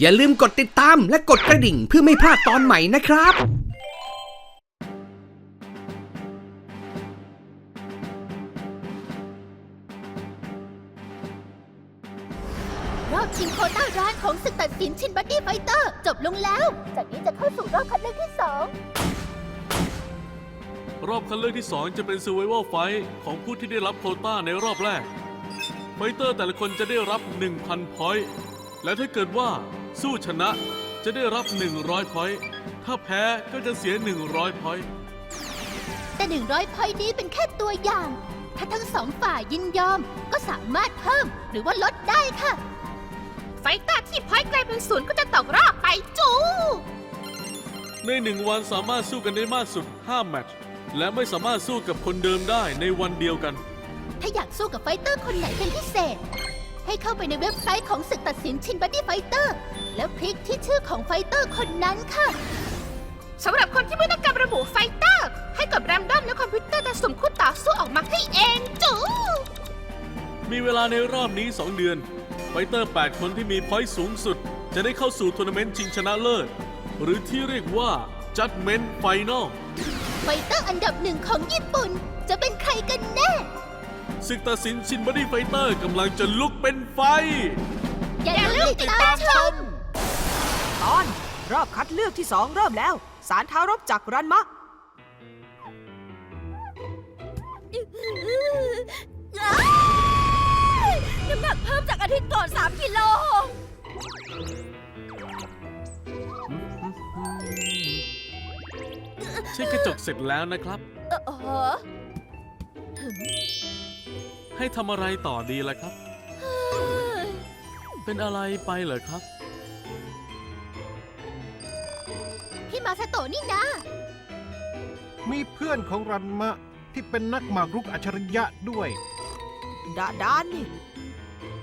อย่าลืมกดติดตามและกดกระดิ่งเพื่อไม่พลาดตอนใหม่นะครับรอบชิงโควต้าร้านของศึกตัดสินชินบัดดี้ไฟเตอร์ จบลงแล้ว จากนี้จะเข้าสู่รอบคัดเลือกที่สองรอบคัดเลือกที่ 2 จะเป็น Survival Fight ของผู้ที่ได้รับโควต้าในรอบแรก ไฟเตอร์แต่ละคนจะได้รับ 1,000 พอยต์และถ้าเกิดว่า สู้ชนะจะได้รับ 100พอยต์ถ้าแพ้ก็จะเสีย 100พอยต์แต่ 100พอยต์นี้เป็นแค่ตัวอย่าง ถ้าทั้งสองฝ่ายยินยอมก็สามารถเพิ่มหรือว่าลดได้ค่ะ ไฟเตอร์ที่พอยต์กลายเป็นศูนย์ก็จะตกรอบไปจู ใน1วันสามารถสู้กันได้มากสุด 5 แมตช์และไม่สามารถสู้กับคนเดิมได้ในวันเดียวกัน ถ้าอยากสู้กับไฟเตอร์คนไหนเป็นพิเศษ ให้เข้าไปในเว็บไซต์ของศึกตัดสินชินบัดดี้ไฟเตอร์ แล้วคลิกที่ชื่อของไฟเตอร์คนนั้นค่ะ สำหรับคนที่ไม่ต้องการระบุไฟเตอร์ ให้กดแรมดอมแล้วคอมพิวเตอร์จะสุ่มคู่ต่อสู้ออกมาให้เองจูมีเวลาในรอบนี้ 2 เดือน ไฟเตอร์ 8 คนที่มีพอยต์สูงสุด จะได้เข้าสู่ทัวร์นาเมนต์ชิงชนะเลิศ หรือที่เรียกว่า Judgment Final ไฟเตอร์อันดับหนึ่งของญี่ปุ่น จะเป็นใครกันแน่ ศึกตัดสินชินบอดี้ไฟเตอร์กำลังจะลุกเป็นไฟ อย่าลืมติดตามชม ตอน รอบคัดเลือกที่สองเริ่มแล้ว สารท้ารบจากรันมะน้ำหนักเพิ่มจากอาทิตย์ก่อน 3 กิโลใช้กระจกเสร็จแล้วนะครับ เออถึงให้ทำอะไรต่อดีล่ะครับเป็นอะไรไปเหรอครับ พี่มาสโตะนี่นะ มีเพื่อนของรันมะที่เป็นนักหมากรุกอัจฉริยะด้วย ดาดานนี่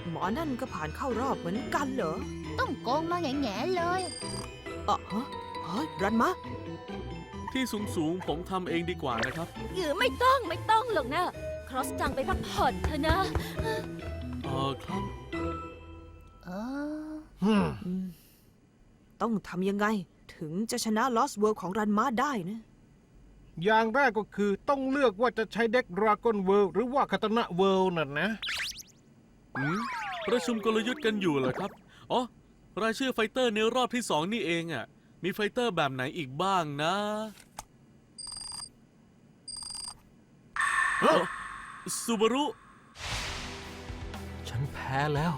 หมอนั่นก็ผ่านเข้ารอบเหมือนกันเหรอต้องโกงมาแง่ๆเลยเออฮะเฮ้ยรันมะ ที่สูงสูงๆผมทำเองดีกว่านะครับหรือไม่ต้องไม่ต้องหรอกนะ ครอสจังไปพักผ่อนเถอะนะ เออครับ เอออืมอืมต้องทำยังไง ถึงจะชนะลอสเวิร์ของรันมะได้นะ อย่างแรกก็คือต้องเลือกว่าจะใช้เด็กดราก้อนเวิลด์หรือว่าคาตานะเวิลด์น่ะนะอืมประชุมกลยุทธ์กันอยู่เหรอครับ อ๋อ รายชื่อไฟเตอร์ในรอบที่สองนี่เองอะ มีไฟเตอร์แบบไหนอีกบ้างนะซูบารุ ฉันแพ้แล้ว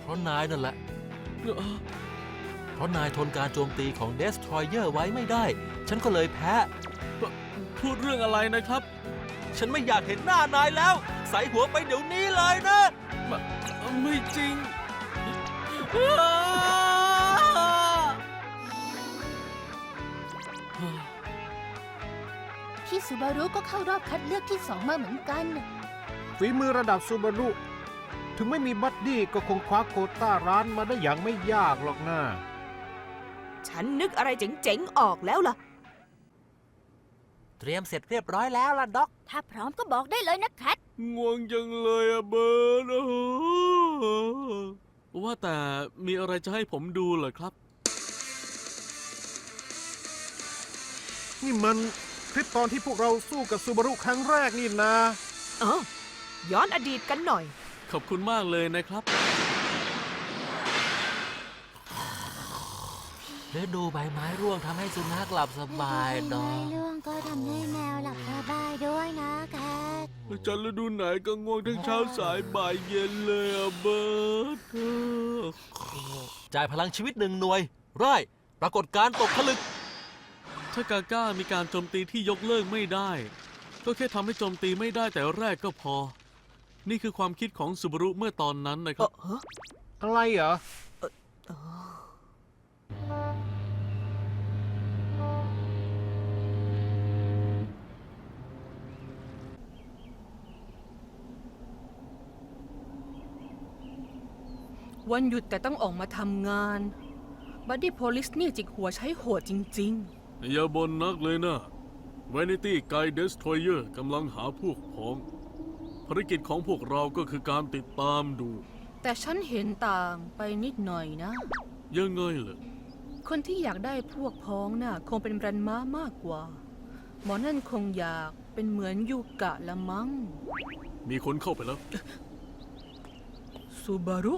เพราะนายนั่นแหละ เพราะนายทนการโจมตีของ Destroyer ไว้ไม่ได้ ฉันก็เลยแพ้ พูดเรื่องอะไรนะครับ ฉันไม่อยากเห็นหน้านายแล้ว ใส่หัวไปเดี๋ยวนี้เลยนะ ไม่จริง พี่ซูบารุก็เข้ารอบคัดเลือกที่สองมาเหมือนกัน ฝีมือระดับซูบารุ ถึงไม่มีบัดดี้ก็คงคว้าโควต้าร้านมาได้อย่างไม่ยากหรอกนะฉันนึกอะไรเจ๋งๆออกแล้วล่ะ เตรียมเสร็จเรียบร้อยแล้วล่ะด็อก ถ้าพร้อมก็บอกได้เลยนะแคทง่วงจังเลยอะเบิร์นว่าแต่มีอะไรจะให้ผมดูเหรอครับ นี่มันคลิปตอนที่พวกเราสู้กับซูบารุครั้งแรกนี่นะ เออย้อนอดีตกันหน่อย ขอบคุณมากเลยนะครับ ฤดูใบไม้ร่วงทำให้สุนัขหลับสบายดอกเรื่องก็ทำให้แมวหลับสบายด้วยนะแคทจันฤดูไหนก็ง่วงทั้งเช้าสายบ่ายเย็นเลยอะเบิร์ดจ่ายพลังชีวิตหนึ่งหน่วยไร่ปรากฏการณ์ตกผลึก ถ้ากาก้ามีการโจมตีที่ยกเลิกไม่ได้ ก็แค่ทำให้โจมตีไม่ได้แต่แรกก็พอ นี่คือความคิดของสุบารุเมื่อตอนนั้นนะคเอรัอบฮะอะไรเหรอเออวันหยุดแต่ต้องออกมาทำงาน บัดดี้โพลิสนี่จิกหัวใช้โหดจริงๆอย่าบนนักเลยนะ Vanity Guy Destroyer กำลังหาพวกพ้อง ภารกิจของพวกเราก็คือการติดตามดู แต่ฉันเห็นต่างไปนิดหน่อยนะ ยังไงเหรอคนที่อยากได้พวกพ้องน่ะ คงเป็นรันม้ามากกว่า หมอนั่นคงอยากเป็นเหมือนยูกะละมั้ง มีคนเข้าไปแล้ว ซูบารุ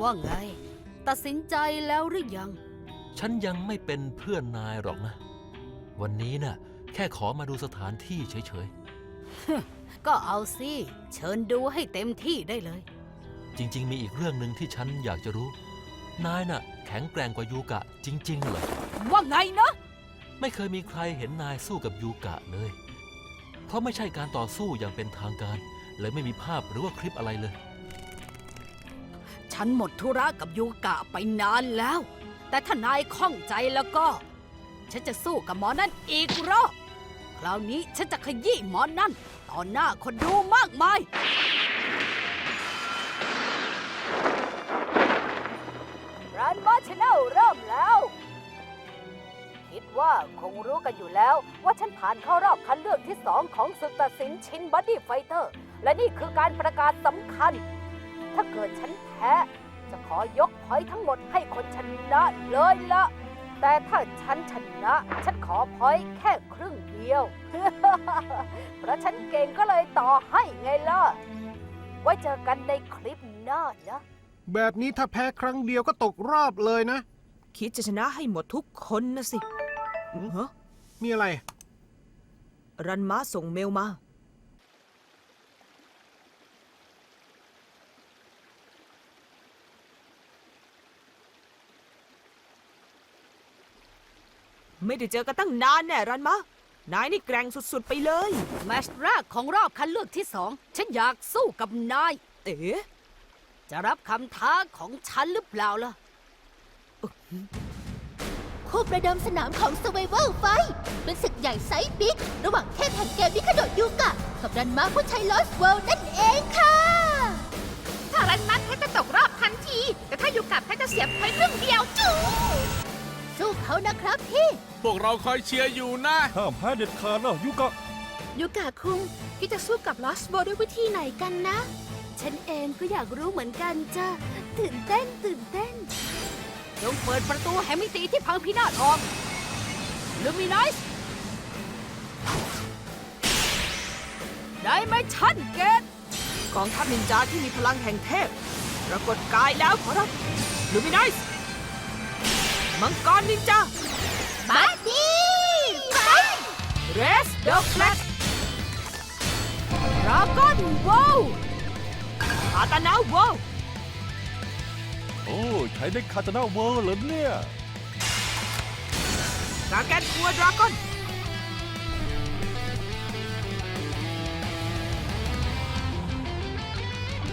ว่าไง ตัดสินใจแล้วหรือยัง ฉันยังไม่เป็นเพื่อนนายหรอกนะ วันนี้น่ะ แค่ขอมาดูสถานที่เฉยก็เอาสิ เชิญดูให้เต็มที่ได้เลย ๆ จริง ๆ มีอีกเรื่องหนึ่งที่ฉันอยากจะรู้ นายน่ะ แข็งแกร่งกว่ายูกะ จริง ๆ เหรอ ว่าไงนะ ไม่เคยมีใครเห็นนายสู้กับยูกะเลย เพราะไม่ใช่การต่อสู้อย่างเป็นทางการเลยไม่มีภาพหรือว่าคลิปอะไรเลย ฉันหมดธุระกับยูกะไปนานแล้ว แต่ถ้านายข้องใจแล้วก็ ฉันจะสู้กับหมอนั่นอีกรอบคราวนี้ฉันจะขยี้หมอนั่นต่อหน้าคนดูมากมาย ร้านมาชแนลเริ่มแล้ว คิดว่าคงรู้กันอยู่แล้วว่าฉันผ่านเข้ารอบคัดเลือกที่สองของศึกตัดสินชินบัดดี้ไฟเตอร์ และนี่คือการประกาศสำคัญ ถ้าเกิดฉันแพ้ จะขอยกพอยต์ทั้งหมดให้คนชนะเลยละแต่ถ้าฉันชนะ ฉันขอพอยต์แค่ครึ่งเดียว เพราะฉันเก่งก็เลยต่อให้ไงล่ะ ไว้เจอกันในคลิปหน้านะ แบบนี้ถ้าแพ้ครั้งเดียวก็ตกรอบเลยนะ คิดจะชนะให้หมดทุกคนนะสิฮะมีอะไร รันม้าส่งเมลมา ไม่ได้เจอกันตั้งนานแน่รันมะ นายนี่แกร่งสุดๆไปเลย แมตช์แรกของรอบคัดเลือกที่สองฉันอยากสู้กับนาย เอ๋จะรับคำท้าของฉันหรือเปล่าล่ะ คู่ประเดิมสนามของ Survival Fight เป็นศึกใหญ่ไซส์บิ๊ก ระหว่างเทพแห่งเกมมิคาโดะยูกะ กับรันมาผู้ใช้ Lost World นั่นเองค่ะ ถ้ารันมาแพ้จะตกรอบทันที แต่ถ้ายูกะแพ้จะเสียบไปครึ่งเดียวจู สู้เขานะครับพี่ พวกเราคอยเชียร์อยู่นะ ห้ามแพ้เด็ดขาดนะยุกะ ยูกะคุงพี่จะสู้กับ Lost World ด้วยวิธีไหนกันนะ ฉันเองก็อยากรู้เหมือนกันจ้ะตื่นเต้นตื่นเต้น จงเปิดประตูแห่งมิติที่พังพินาศออกลูมินัสได้ไหมชันเกตกองทัพนินจาที่มีพลังแห่งเทพปรากฏกายแล้วขอรับลูมินัส มังกรนินจาบัดดี้ไฟเรสเดอะแฟลชดราก้อนวอลอาตานาวอลโอ้ใช้ได้คาตานาเวิร์เหรอเนี่ยกาแกนทัวดราก้อน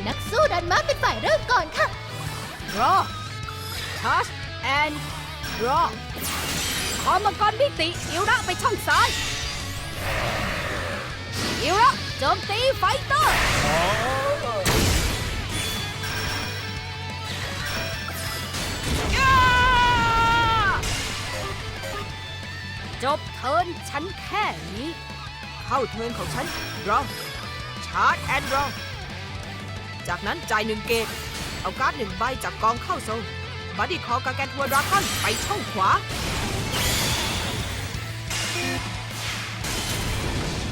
นักสู้รันมาเป็นฝ่ายเริ่มก่อนค่ะรอชาร์จแอนด์ รอขอมังกรมิติอิวระไปช่องซ้ายอิวระโจมตีไฟเตอร์จบเทิร์นฉันแค่นี้ เข้าเทิร์นของฉันรอชาร์จแอนด์รอจากนั้นจ่ายหนึ่งเกตเอาการ์ดหนึ่งใบจากกองเข้าโซน บัดดี้คอกาแกนทัวดราก้อนไปช่องขวา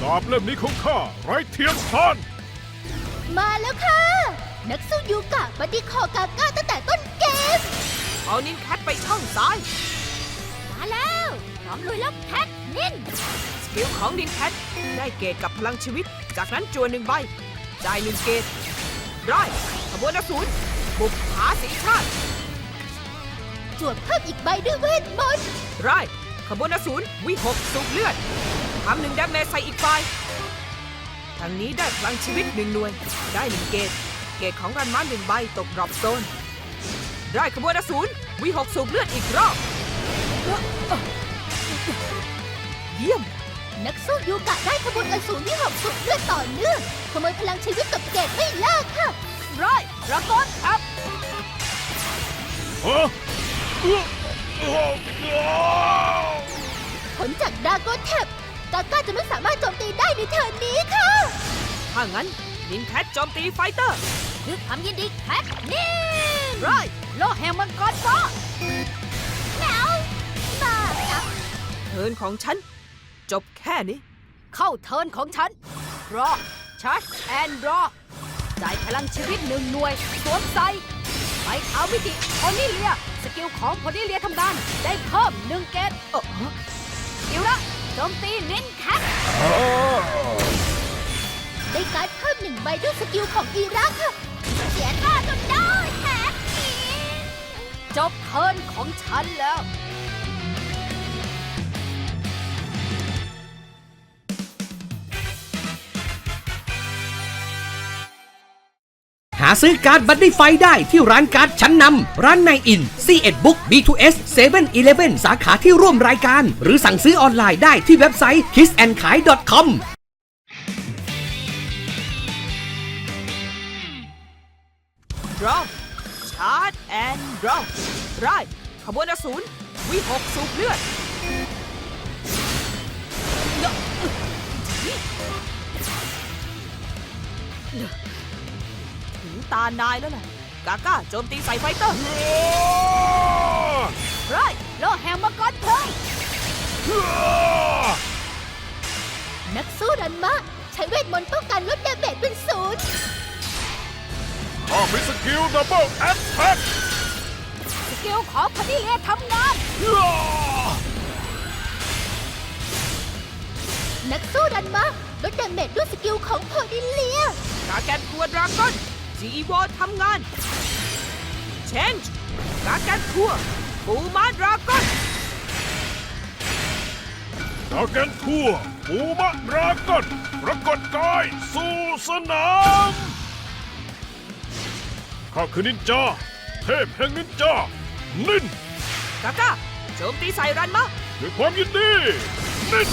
ดาบเล่มนี้ของข้าไร้เทียมทานมาแล้วค่ะ นักสู้ยูกะบัดดี้คอกาก้าตั้งแต่ต้นเกม เอานินแคทไปช่องซ้าย มาแล้วพร้อมลุยแล้วแพทนินสกิลของนินแคทได้เกตกับพลังชีวิต จากนั้นจวนหนึ่งใบจ่ายหนึ่งเกตร้อยขบวนอสูรบุกหาสีชาติจ วดเพิ่มอีกใบด้วยเวทมนต์ร้อยขบวนอสูรวิหกสูบเลือดทำหนึ่งดาเมจใส่อีกฝ่ายทางนี้ได้พลังชีวิตหนึ่งหน่วย ได้หนึ่งเกตเกตของรันมาหนึ่งใบตกดรอปโซนได้ขบวนอสูรวิหกสูบเลือดอีกรอบ เยี่ยม นักสู้ยูกะได้ขบวนอสูรที่หกสุดเลือดต่อเนื่องขโมยพลังชีวิตกับเกตไม่เลิกค่ะร้อยดราก้อนครับฮะเอื้อเอื้อเอื้อแท็บกาก้าจะไม่สามารถโจมตีได้ในเทิร์นนี้ค่ะ ถ้างั้นนินแคทโจมตีไฟเตอร์ด้วยความยินดีแคทนี่ไรโลแห่งมังกรฟ้าแล้วมาจับเทิร์นของฉัน จบแค่นี้ เข้าเทิร์นของฉัน รอชาร์จแอนด์รอจ่ายพลังชีวิตหนึ่งหน่วยสวมใส่ ไปเอามิติโพนิเลีย สกิลของโพนิเลียทำงานได้เพิ่มหนึ่งเกตเอออิระโจมตีนินแคทได้การดเพิ่มหนึ่งใบด้วยสกิลของอีรักค่ะเสียหน้าจนได้แคทนี่จบเทิร์นของฉันแล้ว ซื้อการ์ดบัตตี้ไฟได้ที่ร้านการ์ดชั้นนำร้านในอิน C1 Book B2S 7 Eleven สาขาที่ร่วมรายการ หรือสั่งซื้อออนไลน์ได้ที่เว็บไซต์ kissandkai.com ดรอปชาร์จแอนด์ดรอปไรขบวนอสูรวิหกสูบเลือดถึง ตานายแล้วแหละกาก้าโจมตีใส่ไฟเตอร์ไรโลแห่งมังกรเพลิงนักสู้รันมาใช้เวทมนต์ป้องกันลดดาเมจเป็นศูนย์ข้ามีสกิลดับเบิลแอตแทกสกิลของโพนิเลียทำงาน นักสู้รันมาลดดาเมจด้วยสกิลของโพดิเลียกาแกนทัวดราก้อน จีโวทำงานเชนจ์กาแกนทัวปูมาดราก้อนดาวแกนทัวร์ปูมะดราก้อนปรากฏกายสู่สนามข้าคือนินจา เทพแห่งนินจา นินกาก้าโจมตีใส่รันมาด้วยความยินดี นิน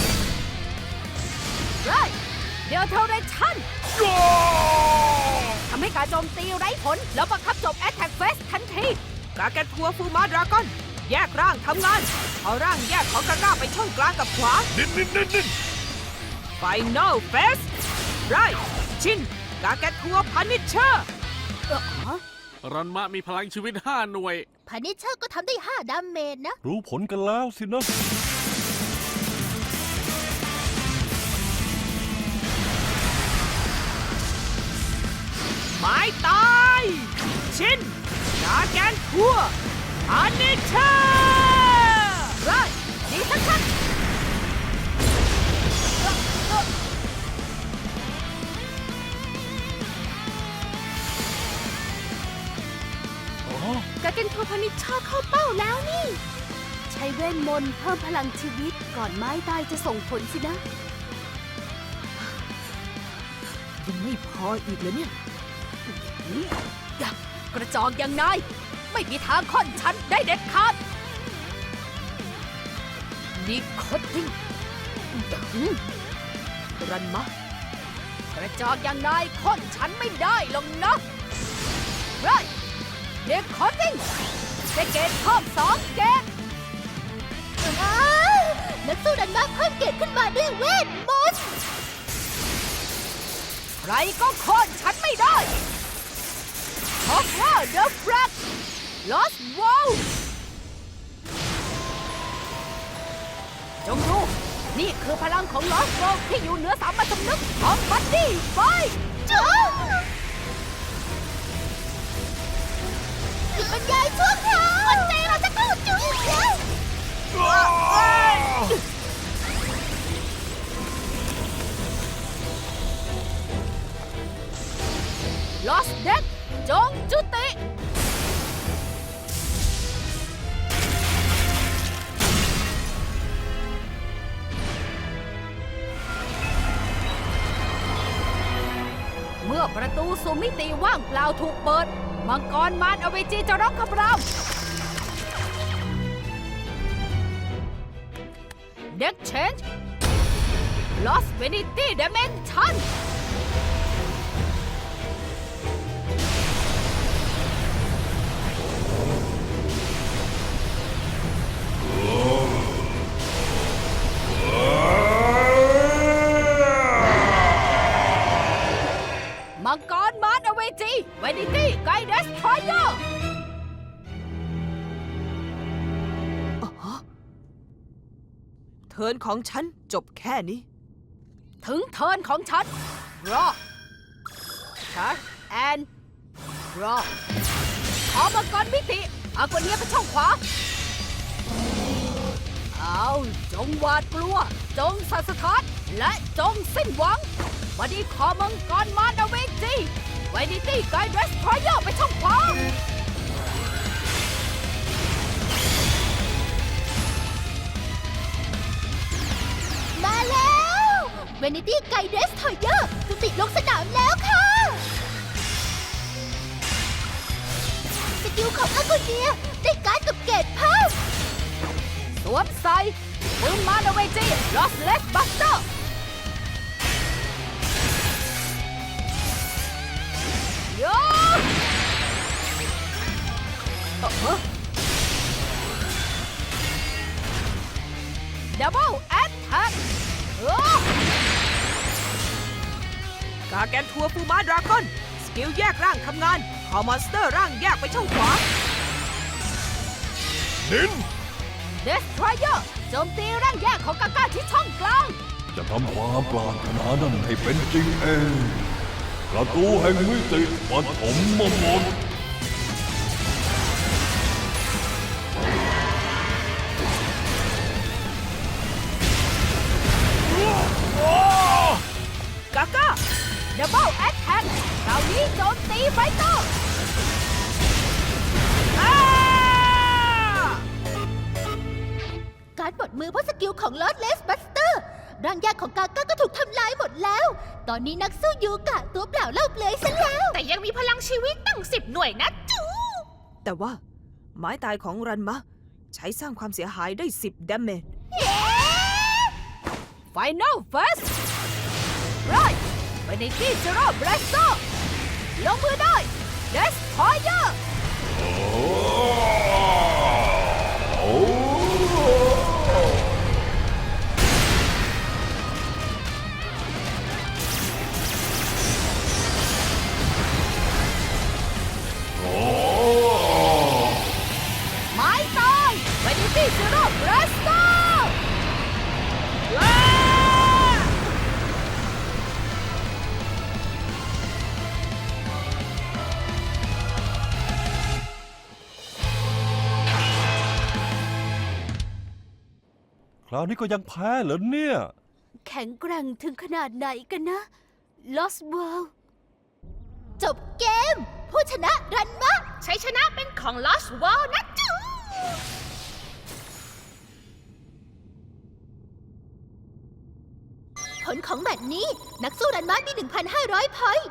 ไรเดลเทเรชั่นย่า ทำให้การโจมตีไร้ผล แล้วบังคับจบแอตแทกเฟสทันทีกาแกนทัวฟูมาดราก้อน แยกร่างทำงาน เอาร่างแยกของกาก้าไปช่องกลางกับขวานินนินนินนินไฟนอลเฟสไรชินกาแกนทัวพันิชเชอร์รันมะมีพลังชีวิต 5 หน่วย พานิชเชอร์ก็ทำได้ 5ดาเมจนะ รู้ผลกันแล้วสินะ ไม้ตาย ชินกาแกนทัวพันิชเชอร์ไรดีทักชั่นกาเกนโทพานิชเชอร์เข้าเป้าแล้วนี่ ใช้เวทมนต์เพิ่มพลังชีวิตก่อนไม้ตายจะส่งผลสินะ ยังไม่พออีกเลยเนี่ย กระจอกอย่างนาย ไม่มีทางค่อนฉันได้เด็ดขาดนิโคติ้งรันมะกระจอกอย่างนายค่อนฉันไม่ได้หรอกนะไรนิโคติ้งได้เกตเพิ่มสองเกตนักสู้ดันมาเพิ่มเกรดขึ้นมาด้วยเวทมนต์ใครก็ค่นฉันไม่ได้ ลอสวอลจงดู นี่คือพลังของลอสวอลที่อยู่เหนือสามัญสำนึกของบัดดี้ไฟจ้าบรรยายช่วคราวอดใจเราจะเข้าจุดแล้วลอสเด็กจงจุติ มื่อประตูสู่มิติว่างเปล่าถูกเปิด มังกรมารอเวจีจะร้องคำรามเด็กเชนจ์ Lost Vanity Dimension อ นิตี้ไกด์เดสทรอยเออร์เทินของฉันจบแค่นี้ ถึงเทินของฉันรอชาร์จแอนรอขอมังกรมิติอากวเนียไปช่องขวา เอาจงหวาดกลัว จงสะสะท้อนและจงสิ้นหวังวันนี้ขอมังกรมาดาเวจี ไวนิตี้ไกด์เรสทรอยเยอร์ไปช่องขวามาแล้วเวนิตี้ไกด์เดสทอยเยอร์จุติลงสนามแล้วค่ะ สกิลของอากูเนียได้การดกับเกตเพิ่มสวมใส่ปืนมานเวจีลอสเลสบัสเตอร์ ดราก้อน สกิลแยกร่างทำงานขอมอนสเตอร์ร่างแยกไปช่องขวา นิน เดสทรอยเยอร์โจมตีร่างแยกของกาก้าที่ช่องกลาง จะทำความปรารถนานั้นให้เป็นจริงเอง ประตูแห่งมิติปฐมมมนกาก้าดับเบิลแอตแทกคราว นี้โจมตีไฟเตอร์การดบดมือเพราะสกิลของลอ d เลสบัสเตอร์ร่างยากของกาก้าก็ถูกทำลายหมดแล้ว ตอนนี้นักสู้ยูกะตัวเปล่าเล่าเปลือยซะแล้ว แต่ยังมีพลังชีวิตตั้งสิบหน่วยนะจู แต่ว่า ไม้ตายของรันมะ ใช้สร้างความเสียหายได้ 10ดาเมจไฟนอลเฟิร์สไรไปในที่เซโร่เบรสโซ ลงมือได้เดสพอยเยอร์ คราวนี้ก็ยังแพ้เหรอเนี่ย แข็งแกร่งถึงขนาดไหนกันนะ Lost World จบเกม ผู้ชนะรันมะใช้ชนะเป็นของ Lost World นะจูผลของแมตช์นี้นักสู้รันมะมี 1,500 พอยต์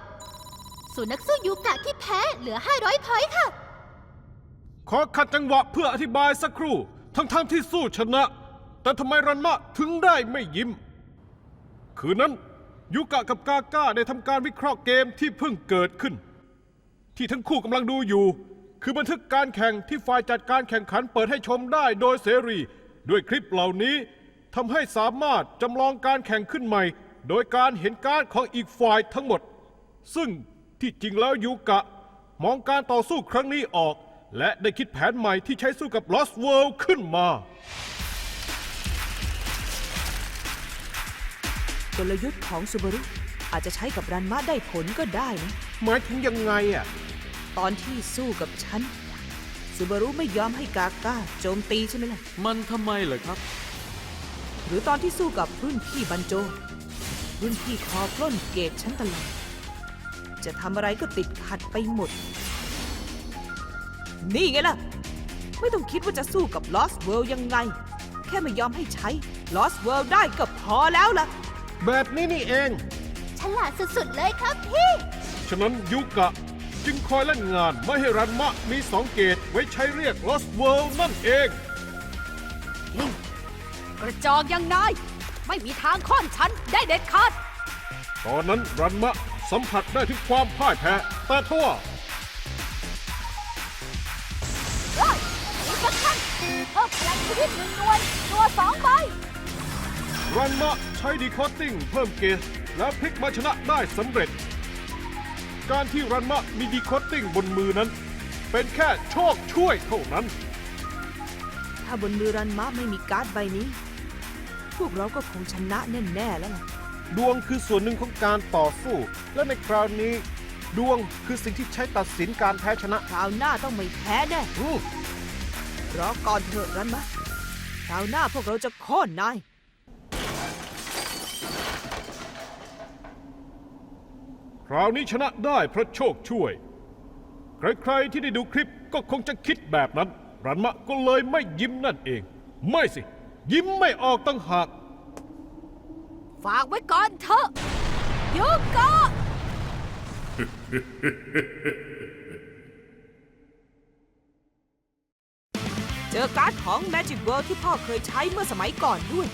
ส่วนนักสู้ยูกะที่แพ้เหลือ 500 พอยต์ค่ะ ขอขัดจังหวะเพื่ออธิบายสักครู่ ทั้งๆทที่สู้ชนะ แต่ทำไมรันมะถึงได้ไม่ยิ้ม คืนนั้นยูกะกับกาก้าได้ทำการวิเคราะห์เกมที่เพิ่งเกิดขึ้น ที่ทั้งคู่กำลังดูอยู่ คือบันทึกการแข่งที่ฝ่ายจัดการแข่งขันเปิดให้ชมได้โดยเสรี ด้วยคลิปเหล่านี้ทำให้สามารถจำลองการแข่งขึ้นใหม่ โดยการเห็นการของอีกฝ่ายทั้งหมด ซึ่งที่จริงแล้วยูกะ มองการต่อสู้ครั้งนี้ออก และได้คิดแผนใหม่ที่ใช้สู้กับ Lost World ขึ้นมา กลยุทธ์ของซูบารุอาจจะใช้กับรันมะได้ผลก็ได้นะ หมายถึงยังไงอะ ตอนที่สู้กับฉันซูบารุไม่ยอมให้กาก้าโจมตีใช่ไหมล่ะ มันทำไมเหรอครับ หรือตอนที่สู้กับรุ่นพี่บันโจ รุ่นพี่คอปล้นเกตฉันตลอด จะทำอะไรก็ติดขัดไปหมด นี่ไงล่ะ ไม่ต้องคิดว่าจะสู้กับ Lost World ยังไง แค่ไม่ยอมให้ใช้ Lost World ได้ก็พอแล้วล่ะ แบบนี้นี่เอง ฉลาดสุดๆเลยครับพี่ ฉะนั้นยูกะ จึงคอยเล่นงานไม่ให้รันมะมีสองเกตไว้ใช้เรียก Lost World นั่นเอง กระจอกอยังนาย ไม่มีทางค่อนฉันได้เด็ดขาด ตอนนั้นรันมะสัมผัสได้ถึงความพ่ายแพ้ แต่ทั่วได้อีกสักครั้งเพิ่มพลังชีวิตหนึ่งหน่วยตัวสองใบ รันมะ ใช้ดีคอตติ้งเพิ่มเกตและพลิกมาชนะได้สำเร็จ การที่รันมะมีดีคอตติ้งบนมือนั้น เป็นแค่โชคช่วยเท่านั้น ถ้าบนมือรันมะไม่มีการ์ดใบนี้ พวกเราก็คงชนะแน่ๆแล้วล่ะดวงคือส่วนหนึ่งของการต่อสู้ และในคราวนี้ ดวงคือสิ่งที่ใช้ตัดสินการแพ้ชนะคราวหน้าต้องไม่แพ้แน่อืมรอก่อนเถอะรันมะคราวหน้าพวกเราจะโค่นนาย คราวนี้ชนะได้เพราะโชคช่วย ใครๆที่ได้ดูคลิปก็คงจะคิดแบบนั้น รันมะก็เลยไม่ยิ้มนั่นเอง ไม่สิ ยิ้มไม่ออกตั้งหาก ฝากไว้ก่อนเถอะยูกะเจอการ์ดของ Magic World ที่พ่อเคยใช้เมื่อสมัยก่อนด้วย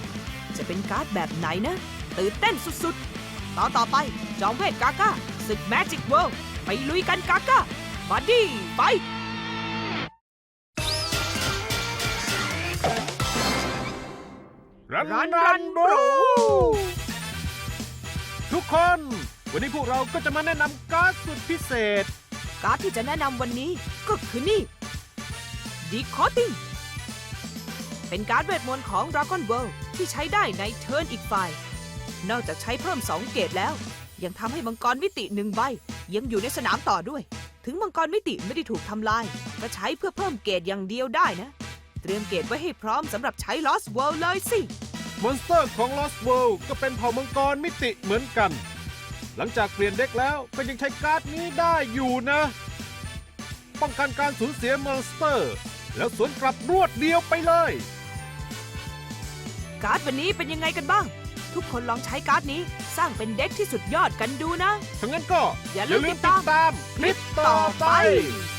จะเป็นการ์ดแบบไหนนะ ตื่นเต้นสุดๆ ต่อนต่อไป จอมเวทกาก้าศึก Magic World ไปลุยกันกาก้าบัดดี้ไปรันรันรัรันนบบรูรูทุกคน วันนี้พวกเราก็จะมาแนะนำการ์ดสุดพิเศษ การ์ดที่จะแนะนำวันนี้ก็คือนี่ Decoding เป็นการ์ดเวทมนต์ของ Dragon World ที่ใช้ได้ในเทิร์นอีกฝ่าย นอกจากใช้เพิ่ม 2 เกตแล้ว ยังทำให้มังกรมิติหนึ่งใบ ยังอยู่ในสนามต่อด้วย ถึงมังกรมิติไม่ได้ถูกทำลาย ก็ใช้เพื่อเพิ่มเกตอย่างเดียวได้นะ เตรียมเกตไว้ให้พร้อมสำหรับใช้ Lost World เลยสิ มอนสเตอร์ของ Lost World ก็เป็นเผ่ามังกรมิติเหมือนกัน หลังจากเปลี่ยนเด็กแล้วก็ยังใช้การ์ดนี้ได้อยู่นะ ป้องกันการสูญเสียมอนสเตอร์ แล้วสวนกลับรวดเดียวไปเลย การ์ดวันนี้เป็นยังไงกันบ้าง ทุกคนลองใช้การ์ดนี้สร้างเป็นเด็กที่สุดยอดกันดูนะทั้งนั้นก็อย่าลืมติดตามคลิปต่อไปไป